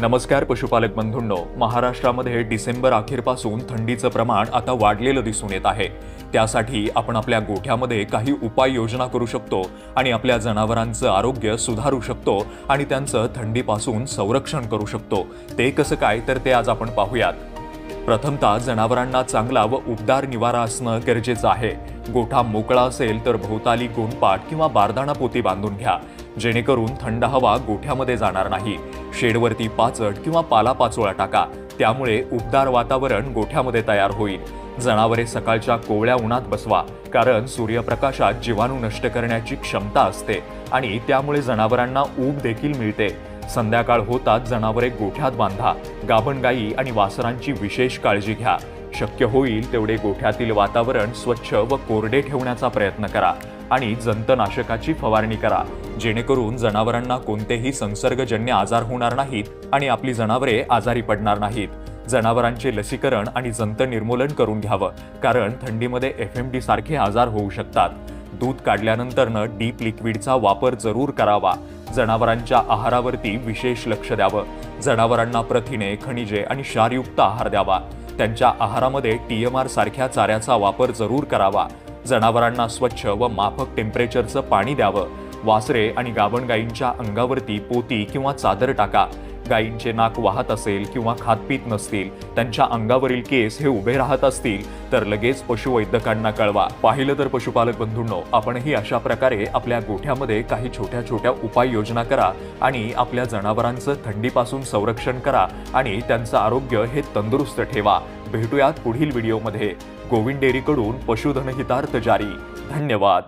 नमस्कार पशुपालक बंधूंनो. महाराष्ट्रामध्ये डिसेंबर अखेरपासून थंडीचं प्रमाण आता वाढलेलं दिसून येत आहे. त्यासाठी आपण आपल्या गोठ्यामध्ये काही उपाययोजना करू शकतो आणि आपल्या जनावरांचं आरोग्य सुधारू शकतो आणि त्यांचं थंडीपासून संरक्षण करू शकतो. ते कसं काय तर ते आज आपण पाहूयात. प्रथमतः जनावरांना चांगला व उबदार निवारा असणं गरजेचं आहे. गोठा मोकळा असेल तर भोवताली गोंडपाट किंवा बारदाणा पोती बांधून घ्या. जेणेकरून थंड हवा गोठ्यामध्ये जाणार नाही. शेडवरती पाचट किंवा पालापाचोळा टाका. त्यामुळे उबदार वातावरण गोठ्यामध्ये तयार होईल. जनावरे सकाळच्या कोवळ्या उन्हात बसवा कारण सूर्यप्रकाशात जीवाणू नष्ट करण्याची क्षमता असते आणि त्यामुळे जनावरांना ऊब देखील मिळते. संध्याकाळ होताच जनावरे गोठ्यात बांधा. गाभण गायी आणि वासरांची विशेष काळजी घ्या. शक्य होईल तेवढे गोठ्यातील वातावरण स्वच्छ व कोरडे ठेवण्याचा प्रयत्न करा आणि जंतनाशकाची फवारणी करा. जेणेकरून जनावरांना कोणतेही संसर्गजन्य आजार होणार नाहीत आणि आपली जनावरे आजारी पडणार नाहीत. जनावरांचे लसीकरण आणि जंत निर्मूलन करून घ्यावं कारण थंडीमध्ये एफ एम डी सारखे आजार होऊ शकतात. दूध काढल्यानंतरनं डीप लिक्विडचा वापर जरूर करावा. जनावरांच्या आहारावरती विशेष लक्ष द्यावं. जनावरांना प्रथिने खनिजे आणि क्षारयुक्त आहार द्यावा. त्यांच्या आहारामध्ये टी एम आर सारख्या चाऱ्याचा वापर जरूर करावा. जनावरांना स्वच्छ व माफक टेम्परेचरचं पाणी द्यावं. वासरे आणि गाभणगाईंच्या अंगावरती पोती किंवा चादर टाका. गायींचे नाक वाहत असेल किंवा खातपीत नसतील त्यांच्या अंगावरील केस हे उभे राहत असतील तर लगेच पशुवैद्यकांना कळवा. पाहिलं तर पशुपालक बंधूंनो आपणही अशा प्रकारे आपल्या गोठ्यामध्ये काही छोट्या छोट्या उपाययोजना करा आणि आपल्या जनावरांचं थंडीपासून संरक्षण करा आणि त्यांचं आरोग्य हे तंदुरुस्त ठेवा. भेटूयात पुढील व्हिडिओमध्ये. गोविंद डेअरीकडून पशुधन हितार्थ जारी. धन्यवाद.